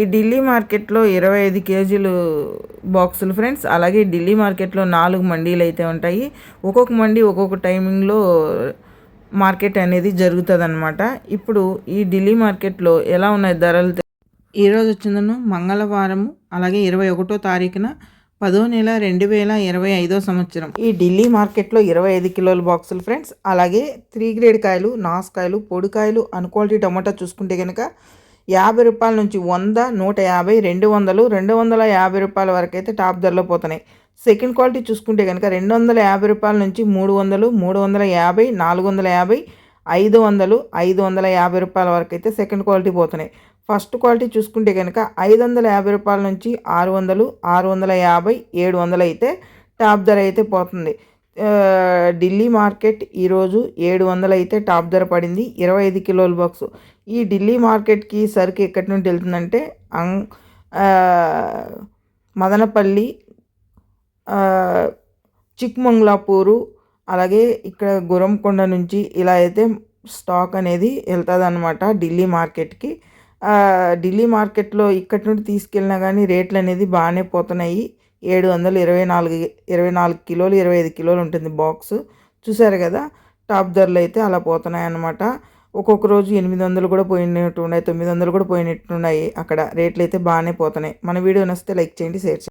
ఈ ఢిల్లీ మార్కెట్లో ఇరవై ఐదు కేజీలు బాక్సులు ఫ్రెండ్స్. అలాగే ఢిల్లీ మార్కెట్లో నాలుగు మండీలు అయితే ఉంటాయి. ఒక్కొక్క మండీ ఒక్కొక్క టైమింగ్లో మార్కెట్ అనేది జరుగుతుంది అనమాట ఇప్పుడు ఈ ఢిల్లీ మార్కెట్లో ఎలా ఉన్నాయి ధరలు? ఈరోజు వచ్చిందను మంగళవారం అలాగే ఇరవై ఒకటో తారీఖున పదో నెల రెండు వేల ఇరవై ఐదో సంవత్సరం. ఈ ఢిల్లీ మార్కెట్లో ఇరవై ఐదు కిలోల బాక్సులు ఫ్రెండ్స్. అలాగే త్రీ గ్రేడ్ కాయలు నాసుకాయలు పొడికాయలు అన్క్వాలిటీ టమాటా చూసుకుంటే కనుక యాభై రూపాయల నుంచి వంద నూట యాభై రెండు వందలు రెండు వందల యాభై రూపాయల వరకు అయితే టాప్ ధరలో పోతున్నాయి. సెకండ్ క్వాలిటీ చూసుకుంటే కనుక రెండు వందల యాభై రూపాయల నుంచి మూడు వందలు మూడు వందల యాభై నాలుగు వందల యాభై ఐదు వందలు ఐదు వందల యాభై రూపాయల వరకు అయితే సెకండ్ క్వాలిటీ పోతున్నాయి. ఫస్ట్ క్వాలిటీ చూసుకుంటే కనుక ఐదు వందల యాభై రూపాయల నుంచి ఆరు వందలు ఆరు వందల యాభై ఏడు వందలు అయితే టాప్ ధర అయితే పోతుంది. ఢిల్లీ మార్కెట్ ఈరోజు ఏడు వందలు అయితే టాప్ ధర పడింది. ఇరవై ఐదు కిలోల బాక్స్. ఈ ఢిల్లీ మార్కెట్కి సరుకు ఎక్కడి నుండి వెళ్తుందంటే అం మదనపల్లి చిక్మంగ్లాపూరు అలాగే ఇక్కడ గురంకొండ నుంచి ఇలా అయితే స్టాక్ అనేది వెళ్తుందన్నమాట ఢిల్లీ మార్కెట్కి. ఢిల్లీ మార్కెట్లో ఇక్కడి నుండి తీసుకెళ్ళినా కానీ రేట్లు అనేది బాగానే పోతున్నాయి. ఏడు వందలు ఇరవై నాలుగు ఇరవై నాలుగు కిలోలు ఇరవై ఐదు కిలోలు ఉంటుంది బాక్స్. చూసారు కదా టాప్ ధరలు అయితే అలా పోతున్నాయి అన్నమాట ఒక్కొక్క రోజు ఎనిమిది వందలు కూడా పోయినట్టు ఉన్నాయి తొమ్మిది వందలు కూడా పోయినట్టు ఉన్నాయి. అక్కడ రేట్లు అయితే బాగానే పోతున్నాయి. మన వీడియో నచ్చితే లైక్ చేయండి షేర్ చేయండి.